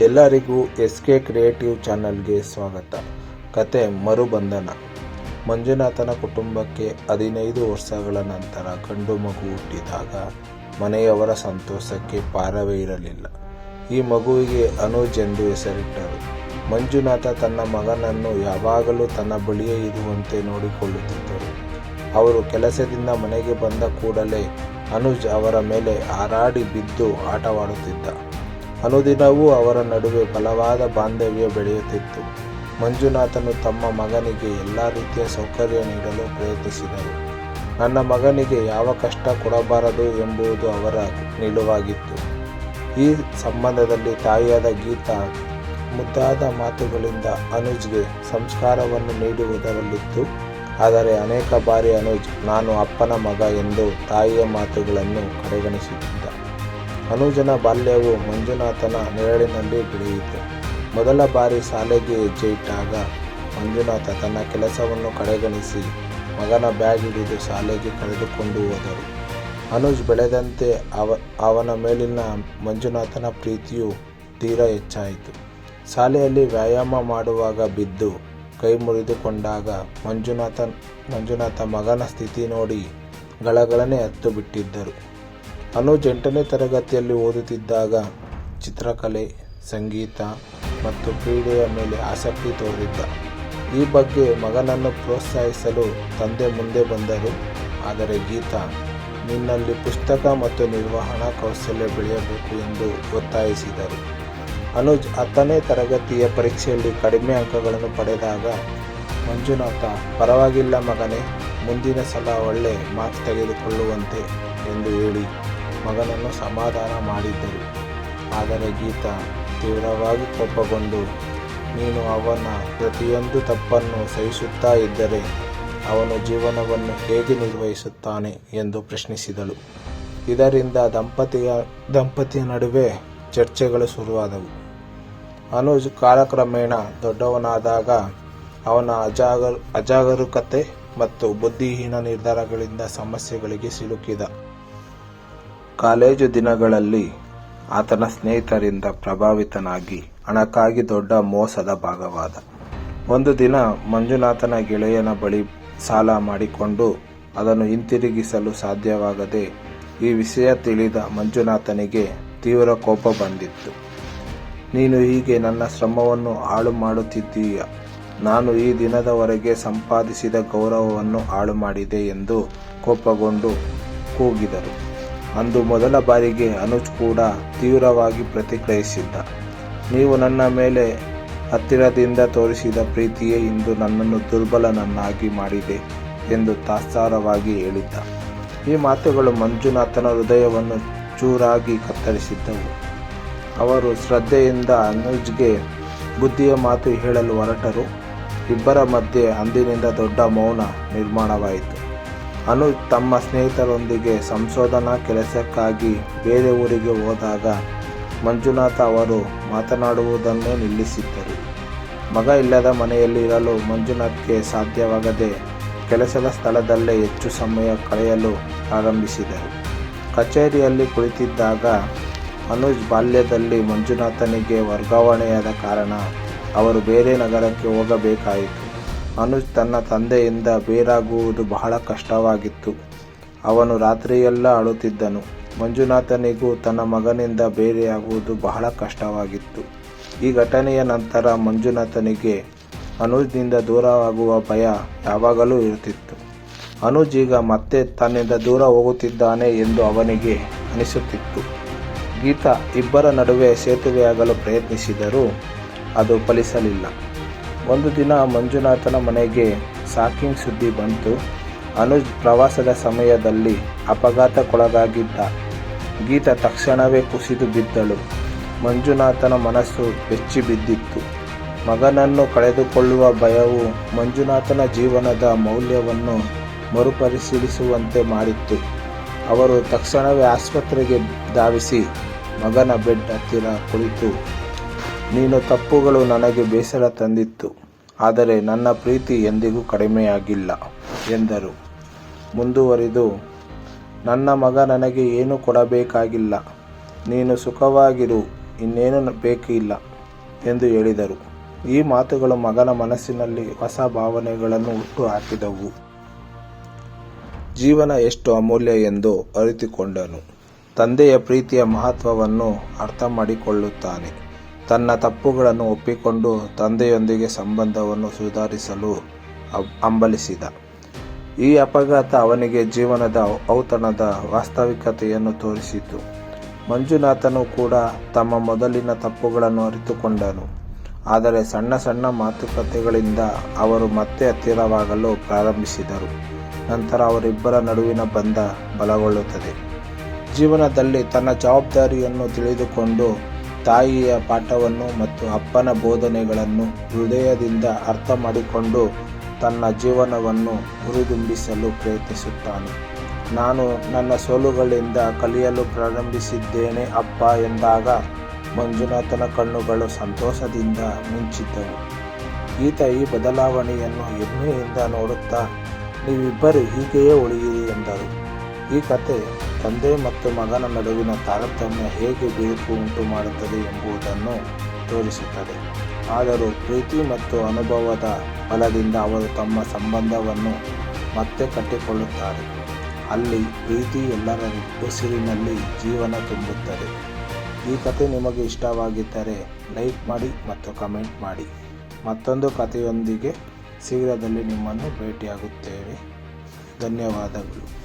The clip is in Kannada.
ಎಲ್ಲರಿಗೂ ಎಸ್ ಕೆ ಕ್ರಿಯೇಟಿವ್ ಚಾನಲ್ಗೆ ಸ್ವಾಗತ. ಕತೆ ಮರುಬಂಧನ. ಮಂಜುನಾಥನ ಕುಟುಂಬಕ್ಕೆ ಹದಿನೈದು ವರ್ಷಗಳ ನಂತರ ಗಂಡು ಮಗು ಹುಟ್ಟಿದಾಗ ಮನೆಯವರ ಸಂತೋಷಕ್ಕೆ ಪಾರವೇ ಇರಲಿಲ್ಲ. ಈ ಮಗುವಿಗೆ ಅನುಜ್ ಎಂದು ಹೆಸರಿಟ್ಟರು. ಮಂಜುನಾಥ ತನ್ನ ಮಗನನ್ನು ಯಾವಾಗಲೂ ತನ್ನ ಬಳಿಯೇ ಇರುವಂತೆ ನೋಡಿಕೊಳ್ಳುತ್ತಿದ್ದರು. ಅವರು ಕೆಲಸದಿಂದ ಮನೆಗೆ ಬಂದ ಕೂಡಲೇ ಅನುಜ್ ಅವರ ಮೇಲೆ ಹಾರಾಡಿ ಬಿದ್ದು ಆಟವಾಡುತ್ತಿದ್ದ. ಅನುದಿನವೂ ಅವರ ನಡುವೆ ಬಲವಾದ ಬಾಂಧವ್ಯ ಬೆಳೆಯುತ್ತಿತ್ತು. ಮಂಜುನಾಥನು ತಮ್ಮ ಮಗನಿಗೆ ಎಲ್ಲ ರೀತಿಯ ಸೌಕರ್ಯ ನೀಡಲು ಪ್ರಯತ್ನಿಸಿದರು ನನ್ನ ಮಗನಿಗೆ ಯಾವ ಕಷ್ಟ ಕೊಡಬಾರದು ಎಂಬುದು ಅವರ ನಿಲುವಾಗಿತ್ತು. ಈ ಸಂಬಂಧದಲ್ಲಿ ತಾಯಿಯಾದ ಗೀತಾ ಮುದ್ದಾದ ಮಾತುಗಳಿಂದ ಅನುಜ್ಗೆ ಸಂಸ್ಕಾರವನ್ನು ನೀಡುವುದರಲ್ಲಿತ್ತು. ಆದರೆ ಅನೇಕ ಬಾರಿ ಅನುಜ್, ನಾನು ಅಪ್ಪನ ಮಗ ಎಂದು ತಾಯಿಯ ಮಾತುಗಳನ್ನು ಕಡೆಗಣಿಸುತ್ತಿದ್ದ ಅನುಜನ ಬಾಲ್ಯವು ಮಂಜುನಾಥನ ನೆರಳಿನಲ್ಲಿ ಬೆಳೆಯಿತು. ಮೊದಲ ಬಾರಿ ಶಾಲೆಗೆ ಹೆಜ್ಜೆ ಇಟ್ಟಾಗ ಮಂಜುನಾಥ ತನ್ನ ಕೆಲಸವನ್ನು ಕಡೆಗಣಿಸಿ ಮಗನ ಬ್ಯಾಗ್ ಹಿಡಿದು ಶಾಲೆಗೆ ಕರೆದುಕೊಂಡು ಹೋದರು. ಅನುಜ್ ಬೆಳೆದಂತೆ ಅವ, ಅವನ ಮೇಲಿನ ಮಂಜುನಾಥನ ಪ್ರೀತಿಯು ತೀರಾ ಹೆಚ್ಚಾಯಿತು. ಶಾಲೆಯಲ್ಲಿ ವ್ಯಾಯಾಮ ಮಾಡುವಾಗ ಬಿದ್ದು ಕೈ ಮುರಿದುಕೊಂಡಾಗ ಮಂಜುನಾಥ ಮಂಜುನಾಥ ಮಗನ ಸ್ಥಿತಿ ನೋಡಿ ಗಳಗಳನೆ ಹತ್ತು ಬಿಟ್ಟಿದ್ದರು. ಅನುಜ್ ಎಂಟನೇ ತರಗತಿಯಲ್ಲಿ ಓದುತ್ತಿದ್ದಾಗ ಚಿತ್ರಕಲೆ, ಸಂಗೀತ ಮತ್ತು ಕ್ರೀಡೆಯ ಮೇಲೆ ಆಸಕ್ತಿ ತೋರಿದ್ದ. ಈ ಬಗ್ಗೆ ಮಗನನ್ನು ಪ್ರೋತ್ಸಾಹಿಸಲು ತಂದೆ ಮುಂದೆ ಬಂದರು. ಆದರೆ ಗೀತಾ, ನಿನ್ನಲ್ಲಿ ಪುಸ್ತಕ ಮತ್ತು ನಿರ್ವಹಣಾ ಕೌಶಲ್ಯ ಬೆಳೆಯಬೇಕು ಎಂದು ಒತ್ತಾಯಿಸಿದರು. ಅನುಜ್ ಹತ್ತನೇ ತರಗತಿಯ ಪರೀಕ್ಷೆಯಲ್ಲಿ ಕಡಿಮೆ ಅಂಕಗಳನ್ನು ಪಡೆದಾಗ, ಮಂಜುನಾಥ, ಪರವಾಗಿಲ್ಲ ಮಗನೇ, ಮುಂದಿನ ಸಲ ಒಳ್ಳೆ ಮಾರ್ಕ್ಸ್ ತೆಗೆದುಕೊಳ್ಳುವಂತೆ ಎಂದು ಹೇಳಿ. ಮಗನನ್ನು ಸಮಾಧಾನ ಮಾಡಿದ್ದರು. ಆದರೆ ಗೀತಾ ತೀವ್ರವಾಗಿ ಕೋಪಗೊಂಡು, ನೀನು ಅವನ ಪ್ರತಿಯೊಂದು ತಪ್ಪನ್ನು ಸಹಿಸುತ್ತಾ ಇದ್ದರೆ ಅವನು ಜೀವನವನ್ನು ಹೇಗೆ ನಿರ್ವಹಿಸುತ್ತಾನೆ ಎಂದು ಪ್ರಶ್ನಿಸಿದಳು. ಇದರಿಂದ ದಂಪತಿಯ ದಂಪತಿಯ ನಡುವೆ ಚರ್ಚೆಗಳು ಶುರುವಾದವು. ಅನುಜ್ ಕಾಲಕ್ರಮೇಣ ದೊಡ್ಡವನಾದಾಗ ಅವನ ಅಜಾಗರು ಅಜಾಗರೂಕತೆ ಮತ್ತು ಬುದ್ಧಿಹೀನ ನಿರ್ಧಾರಗಳಿಂದ ಸಮಸ್ಯೆಗಳಿಗೆ ಸಿಲುಕಿದ. ಕಾಲೇಜು ದಿನಗಳಲ್ಲಿ ಆತನ ಸ್ನೇಹಿತರಿಂದ ಪ್ರಭಾವಿತನಾಗಿ ಹಣಕ್ಕಾಗಿ ದೊಡ್ಡ ಮೋಸದ ಭಾಗವಾದ. ಒಂದು ದಿನ ಮಂಜುನಾಥನ ಗೆಳೆಯನ ಬಳಿ ಸಾಲ ಮಾಡಿಕೊಂಡು ಅದನ್ನು ಹಿಂತಿರುಗಿಸಲು ಸಾಧ್ಯವಾಗದೆ ಈ ವಿಷಯ ತಿಳಿದ ಮಂಜುನಾಥನಿಗೆ ತೀವ್ರ ಕೋಪ ಬಂದಿತ್ತು. ನೀನು ಹೀಗೆ ನನ್ನ ಶ್ರಮವನ್ನು ಹಾಳು ಮಾಡುತ್ತಿದ್ದೀಯ. ನಾನು ಈ ದಿನದವರೆಗೆ ಸಂಪಾದಿಸಿದ ಗೌರವವನ್ನು ಹಾಳು ಮಾಡಿದೆ ಎಂದು ಕೋಪಗೊಂಡು ಕೂಗಿದರು. ಅಂದು ಮೊದಲ ಬಾರಿಗೆ ಅನುಜ್ ಕೂಡ ತೀವ್ರವಾಗಿ ಪ್ರತಿಕ್ರಿಯಿಸಿದ್ದ. ನೀವು ನನ್ನ ಮೇಲೆ ಹತ್ತಿರದಿಂದ ತೋರಿಸಿದ ಪ್ರೀತಿಯೇ ಇಂದು ನನ್ನನ್ನು ದುರ್ಬಲನನ್ನಾಗಿ ಮಾಡಿದೆ ಎಂದು ತಾತ್ಸಾರವಾಗಿ ಹೇಳಿದ್ದ. ಈ ಮಾತುಗಳು ಮಂಜುನಾಥನ ಹೃದಯವನ್ನು ಚೂರಾಗಿ ಕತ್ತರಿಸಿದ್ದವು. ಅವರು ಶ್ರದ್ಧೆಯಿಂದ ಅನುಜ್ಗೆ ಬುದ್ಧಿಯ ಮಾತು ಹೇಳಲು ಹೊರಟರು. ಇಬ್ಬರ ಮಧ್ಯೆ ಅಂದಿನಿಂದ ದೊಡ್ಡ ಮೌನ ನಿರ್ಮಾಣವಾಯಿತು. ಅನುಜ್ ತಮ್ಮ ಸ್ನೇಹಿತರೊಂದಿಗೆ ಸಂಶೋಧನಾ ಕೆಲಸಕ್ಕಾಗಿ ಬೇರೆ ಊರಿಗೆ ಹೋದಾಗ ಮಂಜುನಾಥ ಅವರು ಮಾತನಾಡುವುದನ್ನೇ ನಿಲ್ಲಿಸಿದ್ದರು. ಮಗ ಇಲ್ಲದ ಮನೆಯಲ್ಲಿ ಇರಲು ಮಂಜುನಾಥ್ಗೆ ಸಾಧ್ಯವಾಗದೆ ಕೆಲಸದ ಸ್ಥಳದಲ್ಲೇ ಹೆಚ್ಚು ಸಮಯ ಕಳೆಯಲು ಆರಂಭಿಸಿದರು ಕಚೇರಿಯಲ್ಲಿ ಕುಳಿತಿದ್ದಾಗ ಅನುಜ್ ಬಾಲ್ಯದಲ್ಲಿ ಮಂಜುನಾಥನಿಗೆ ವರ್ಗಾವಣೆಯಾದ ಕಾರಣ ಅವರು ಬೇರೆ ನಗರಕ್ಕೆ ಹೋಗಬೇಕಾಯಿತು. ಅನುಜ್ ತನ್ನ ತಂದೆಯಿಂದ ಬೇರಾಗುವುದು ಬಹಳ ಕಷ್ಟವಾಗಿತ್ತು. ಅವನು ರಾತ್ರಿಯೆಲ್ಲ ಅಳುತ್ತಿದ್ದನು. ಮಂಜುನಾಥನಿಗೂ ತನ್ನ ಮಗನಿಂದ ಬೇರೆಯಾಗುವುದು ಬಹಳ ಕಷ್ಟವಾಗಿತ್ತು. ಈ ಘಟನೆಯ ನಂತರ ಮಂಜುನಾಥನಿಗೆ ಅನುಜ್ನಿಂದ ದೂರವಾಗುವ ಭಯ ಯಾವಾಗಲೂ ಇರುತ್ತಿತ್ತು. ಅನುಜ್ ಈಗ ಮತ್ತೆ ತನ್ನಿಂದ ದೂರ ಹೋಗುತ್ತಿದ್ದಾನೆ ಎಂದು ಅವನಿಗೆ ಅನಿಸುತ್ತಿತ್ತು. ಗೀತಾ ಇಬ್ಬರ ನಡುವೆ ಸೇತುವೆಯಾಗಲು ಪ್ರಯತ್ನಿಸಿದರೂ ಅದು ಫಲಿಸಲಿಲ್ಲ. ಒಂದು ದಿನ ಮಂಜುನಾಥನ ಮನೆಗೆ ಸಾಕಿಂಗ್ ಸುದ್ದಿ ಬಂತು. ಅನುಜ್ ಪ್ರವಾಸದ ಸಮಯದಲ್ಲಿ ಅಪಘಾತಕ್ಕೊಳಗಾಗಿದ್ದ. ಗೀತ ತಕ್ಷಣವೇ ಕುಸಿದು ಬಿದ್ದಳು. ಮಂಜುನಾಥನ ಮನಸ್ಸು ಬೆಚ್ಚಿ ಬಿದ್ದಿತ್ತು. ಮಗನನ್ನು ಕಳೆದುಕೊಳ್ಳುವ ಭಯವು ಮಂಜುನಾಥನ ಜೀವನದ ಮೌಲ್ಯವನ್ನು ಮರುಪರಿಶೀಲಿಸುವಂತೆ ಮಾಡಿತ್ತು. ಅವರು ತಕ್ಷಣವೇ ಆಸ್ಪತ್ರೆಗೆ ಧಾವಿಸಿ ಮಗನ ಬೆಡ್ ಹತ್ತಿರ ಕುಳಿತು ನೀನು ತಪ್ಪುಗಳು ನನಗೆ ಬೇಸರ ತಂದಿತ್ತು, ಆದರೆ ನನ್ನ ಪ್ರೀತಿ ಎಂದಿಗೂ ಕಡಿಮೆಯಾಗಿಲ್ಲ, ಎಂದರು. ಮುಂದುವರಿದು, ನನ್ನ ಮಗ ನನಗೆ ಏನು ಕೊಡಬೇಕಾಗಿಲ್ಲ, ನೀನು ಸುಖವಾಗಿರು, ಇನ್ನೇನು ಬೇಕಿಲ್ಲ, ಎಂದು ಹೇಳಿದರು. ಈ ಮಾತುಗಳು ಮಗನ ಮನಸ್ಸಿನಲ್ಲಿ ಹೊಸ ಭಾವನೆಗಳನ್ನು ಹುಟ್ಟು ಹಾಕಿದವು ಜೀವನ ಎಷ್ಟು ಅಮೂಲ್ಯ ಎಂದು ಅರಿತುಕೊಂಡನು. ತಂದೆಯ ಪ್ರೀತಿಯ ಮಹತ್ವವನ್ನು ಅರ್ಥ ಮಾಡಿಕೊಳ್ಳುತ್ತಾನೆ ತನ್ನ ತಪ್ಪುಗಳನ್ನು ಒಪ್ಪಿಕೊಂಡು ತಂದೆಯೊಂದಿಗೆ ಸಂಬಂಧವನ್ನು ಸುಧಾರಿಸಲು ಹಂಬಲಿಸಿದ. ಈ ಅಪಘಾತ ಅವನಿಗೆ ಜೀವನದ ಔತಣದ ವಾಸ್ತವಿಕತೆಯನ್ನು ತೋರಿಸಿತು. ಮಂಜುನಾಥನು ಕೂಡ ತಮ್ಮ ಮೊದಲಿನ ತಪ್ಪುಗಳನ್ನು ಅರಿತುಕೊಂಡನು. ಆದರೆ ಸಣ್ಣ ಸಣ್ಣ ಮಾತುಕತೆಗಳಿಂದ ಅವರು ಮತ್ತೆ ಹತ್ತಿರವಾಗಲು ಪ್ರಾರಂಭಿಸಿದರು. ನಂತರ ಅವರಿಬ್ಬರ ನಡುವಿನ ಬಂಧ ಬಲಗೊಳ್ಳುತ್ತದೆ. ಜೀವನದಲ್ಲಿ ತನ್ನ ಜವಾಬ್ದಾರಿಯನ್ನು ತಿಳಿದುಕೊಂಡು ತಾಯಿಯ ಪಾಠವನ್ನು ಮತ್ತು ಅಪ್ಪನ ಬೋಧನೆಗಳನ್ನು ಹೃದಯದಿಂದ ಅರ್ಥ ಮಾಡಿಕೊಂಡು ತನ್ನ ಜೀವನವನ್ನು ಹುರಿದುಂಬಿಸಲು ಪ್ರಯತ್ನಿಸುತ್ತಾನೆ. ನಾನು ನನ್ನ ಸೋಲುಗಳಿಂದ ಕಲಿಯಲು ಪ್ರಾರಂಭಿಸಿದ್ದೇನೆ ಅಪ್ಪ ಎಂದಾಗ ಮಂಜುನಾಥನ ಕಣ್ಣುಗಳು ಸಂತೋಷದಿಂದ ಮಿಂಚಿದ್ದವು. ಈತ ಈ ಬದಲಾವಣೆಯನ್ನು ಹೆಮ್ಮೆಯಿಂದ ನೋಡುತ್ತಾ, ನೀವಿಬ್ಬರು ಹೀಗೆಯೇ ಉಳಿಯಿರಿ ಎಂದರು ಈ ಕತೆ ತಂದೆ ಮತ್ತು ಮಗನ ನಡುವಿನ ತಾರತಮ್ಯ ಹೇಗೆ ಬಿರುಕು ಉಂಟು ಮಾಡುತ್ತದೆ ಎಂಬುದನ್ನು ತೋರಿಸುತ್ತದೆ. ಆದರೂ ಪ್ರೀತಿ ಮತ್ತು ಅನುಭವದ ಬಲದಿಂದ ಅವರು ತಮ್ಮ ಸಂಬಂಧವನ್ನು ಮತ್ತೆ ಕಟ್ಟಿಕೊಳ್ಳುತ್ತಾರೆ. ಅಲ್ಲಿ ಪ್ರೀತಿ ಎಲ್ಲರ ಉಸಿರಿನಲ್ಲಿ ಜೀವನ ತುಂಬುತ್ತದೆ. ಈ ಕತೆ ನಿಮಗೆ ಇಷ್ಟವಾಗಿದ್ದರೆ ಲೈಕ್ ಮಾಡಿ ಮತ್ತು ಕಮೆಂಟ್ ಮಾಡಿ. ಮತ್ತೊಂದು ಕಥೆಯೊಂದಿಗೆ ಶೀಘ್ರದಲ್ಲಿ ನಿಮ್ಮನ್ನು ಭೇಟಿಯಾಗುತ್ತೇವೆ. ಧನ್ಯವಾದಗಳು.